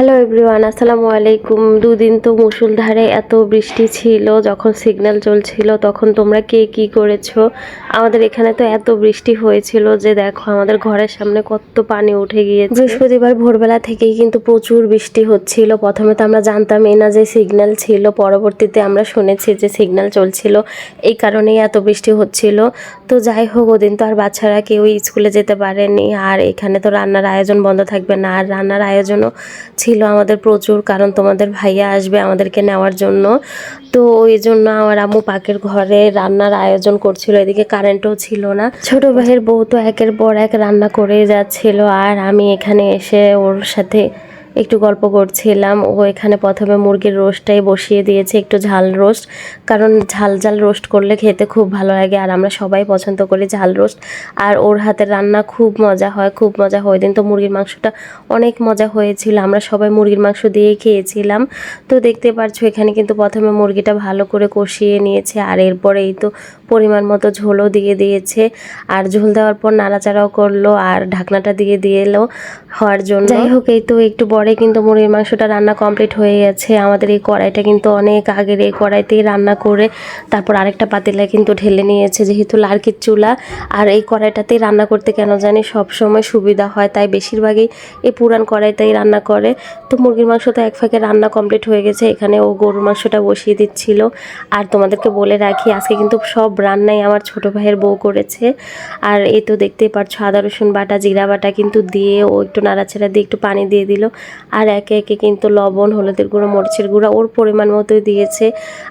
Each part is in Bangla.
হ্যালো এভরিওয়ান আসসালামু আলাইকুম। দুদিন তো মুসুলধারে এত বৃষ্টি ছিল, যখন সিগন্যাল চলছিল, তখন তোমরা কে কি করেছ? আমাদের এখানে তো এত বৃষ্টি হয়েছিল যে দেখো, আমাদের ঘরের সামনে কত পানি উঠে গিয়েছে। বৃহস্পতিবার ভোরবেলা থেকেই কিন্তু প্রচুর বৃষ্টি হচ্ছিল। প্রথমে তো আমরা জানতামই না যে সিগন্যাল ছিল, পরবর্তীতে আমরা শুনেছি যে সিগন্যাল চলছিল। এই কারণেই এত বৃষ্টি হচ্ছিল। তো যাই হোক, ওদিন তো আর বাচ্চারা কেউ স্কুলে যেতে পারেনি, আর এখানে তো রান্নার আয়োজন বন্ধ থাকবে না। আর রান্নার আয়োজনও ছিল আমাদের প্রচুর, কারণ তোমাদের ভাইয়া আসবে আমাদেরকে নেওয়ার জন্য। তো ওই জন্য আমার আম্মু পাকের ঘরে রান্নার আয়োজন করছিল, এদিকে কারেন্টও ছিল না। ছোট ভাইয়ের বউ তো একের পর এক রান্না করে যাচ্ছিল, আর আমি এখানে এসে ওর সাথে একটু গল্প করছিলাম। ও এখানে প্রথমে মুরগির রোস্টটাই বসিয়ে দিয়েছে, একটু ঝাল রোস্ট। কারণ ঝাল ঝাল রোস্ট করলে খেতে খুব ভালো লাগে আর আমরা সবাই পছন্দ করি ঝাল রোস্ট। আর ওর হাতের রান্না খুব মজা হয়, খুব মজা হয়। দিন তো মুরগির মাংসটা অনেক মজা হয়েছিল। আমরা সবাই মুরগির মাংস দিয়েই খেয়েছিলাম। তো দেখতে পারছ, এখানে কিন্তু প্রথমে মুরগিটা ভালো করে কষিয়ে নিয়েছে আর এরপরে এই তো পরিমাণ মতো ঝোলও দিয়ে দিয়েছে। আর ঝোল দেওয়ার পর নাড়াচাড়াও করল আর ঢাকনাটা দিয়ে দিয়ে এলো হওয়ার জন্য। যাই হোক, এই তো একটু পরে কিন্তু মুরগির মাংসটা রান্না কমপ্লিট হয়ে গেছে। আমাদের এই কড়াইটা কিন্তু অনেক আগের এই কড়াইতেই রান্না করে তারপর আরেকটা পাতিলায় কিন্তু ঢেলে নিয়েছে যেহেতু লার্কির চুলা। আর এই কড়াইটাতেই রান্না করতে কেন জানি সব সময় সুবিধা হয়, তাই বেশিরভাগই এই পুরান কড়াইতেই রান্না করে। তো মুরগির মাংস তো এক ফাঁকে রান্না কমপ্লিট হয়ে গেছে, এখানে ও গরুর মাংসটা বসিয়ে দিচ্ছিল। আর তোমাদেরকে বলে রাখি, আজকে কিন্তু সব রান্নাই আমার ছোট ভাইয়ের বউ করেছে। আর এই তো দেখতেই পারছ, আদা রসুন বাটা, জিরা বাটা কিন্তু দিয়ে ও একটু নাড়াচাড়া দিয়ে একটু পানি দিয়ে দিল। আর একে একে কিন্তু লবণ, হলুদের গুঁড়ো, মরিচের গুঁড়ো ওর পরিমাণ মতোই দিয়েছে।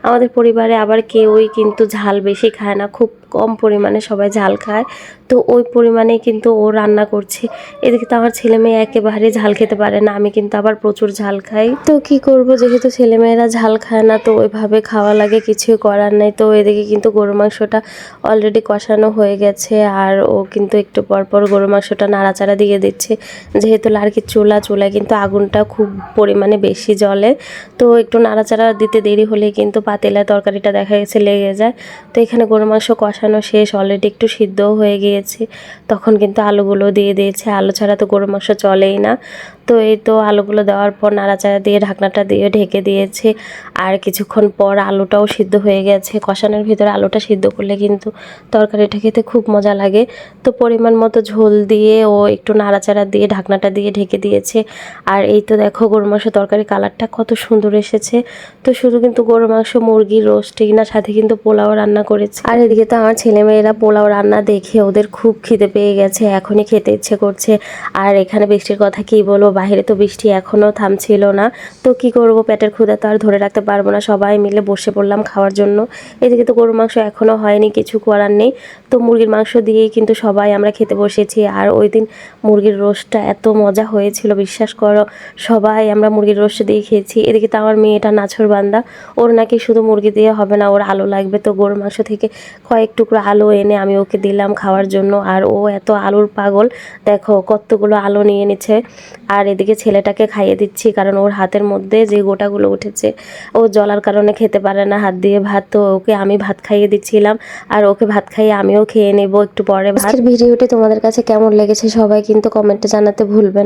আমাদের পরিবারে আবার কেউই কিন্তু ঝাল বেশি খায় না, খুব কম পরিমাণে সবাই ঝাল খায়। তো ওই পরিমাণে কিন্তু ও রান্না করছে। এদিকে তো আমার ছেলে মেয়ে একেবারে ঝাল খেতে পারে না, আমি কিন্তু আবার প্রচুর ঝাল খাই। তো কি করব, যেহেতু ছেলেমেয়েরা ঝাল খায় না, তো ওইভাবে খাওয়া লাগে, কিছুই করার নেই। তো এদিকে কিন্তু গরু মাংসটা অলরেডি কষানো হয়ে গেছে, আর ও কিন্তু একটু পর পর গরু মাংসটা নাড়াচাড়া দিয়ে দিচ্ছে। যেহেতু লার্কির চুলা, চুলায় কিন্তু আগুনটা খুব পরিমাণে বেশি জ্বলে। তো একটু নাড়াচাড়া দিতে দেরি হলে কিন্তু পাতিলায় তরকারিটা দেখা গেছে লেগে যায়। তো এখানে গরু মাংস কষানো শেষ অলরেডি একটু সিদ্ধও হয়ে গিয়েছে। তখন কিন্তু আলুগুলো দিয়ে দিয়েছে। আলু ছাড়া তো গরু মাংস চলেই না। তো এই তো আলুগুলো দেওয়ার পর নাড়াচাড়া দিয়ে, ঢাকনাটা দিয়ে ঢেকে দিয়েছে। আর কিছুক্ষণ পর আলুটাও সিদ্ধ হয়ে গেছে। কষানোর ভিতরে আলুটা সিদ্ধ করলে কিন্তু তরকারিটা খেতে খুব মজা লাগে। তো পরিমাণ মতো ঝোল দিয়ে ও একটু নাড়াচাড়া দিয়ে, ঢাকনাটা দিয়ে ঢেকে দিয়েছে। আর এই তো দেখো গরু মাংস তরকারি কালারটা কত সুন্দর এসেছে। তো শুধু কিন্তু গরু মাংস মুরগির রোস্টিং না সাথে কিন্তু পোলাও রান্না করেছে। আর এদিকে তো আমার ছেলেমেয়েরা পোলাও রান্না দেখে ওদের খুব খিদে পেয়ে গেছে, এখনই খেতে ইচ্ছে করছে। আর এখানে বৃষ্টির কথা কি বলব বাইরে তো বৃষ্টি এখনও থামছিল না। তো কি করব? পেটের ক্ষুদা তো আর ধরে রাখতে পারব না। সবাই মিলে বসে পড়লাম খাওয়ার জন্য। এদিকে তো গরুর মাংস এখনও হয়নি, কিছু করার নেই। তো মুরগির মাংস দিয়েই কিন্তু সবাই আমরা খেতে বসেছি। আর ওই দিন মুরগির রোস্টটা এত মজা হয়েছিল, বিশ্বাস করো। সবাই আমরা মুরগির রোস্ট দিয়ে খেয়েছি। এদিকে তো আমার মেয়েটা নাছর বান্দা। ওর নাকি শুধু মুরগি দিয়ে হবে না, ওর আলু লাগবে। তো গরুর মাংস থেকে কয়েক টুকরো আলু এনে আমি ওকে দিলাম খাওয়ার জন্য। আর ও এত আলুর পাগল। দেখো কতগুলো আলু নিয়ে নিচ্ছে। আর এদিকে ছেলেটাকে খাইয়ে দিচ্ছি, কারণ ওর হাতের মধ্যে যে গোটাগুলো উঠেছে, ও জলার কারণে খেতে পারে না, হাত দিয়ে ভাত। তো ওকে আমি ভাত খাইয়ে দিচ্ছিলাম, আর ওকে ভাত খাইয়ে আমিও খেয়ে নেব একটু পরে ভাত। ভিডিওটি তোমাদের কাছে কেমন লেগেছে সবাই কিন্তু কমেন্টে জানাতে ভুলবেন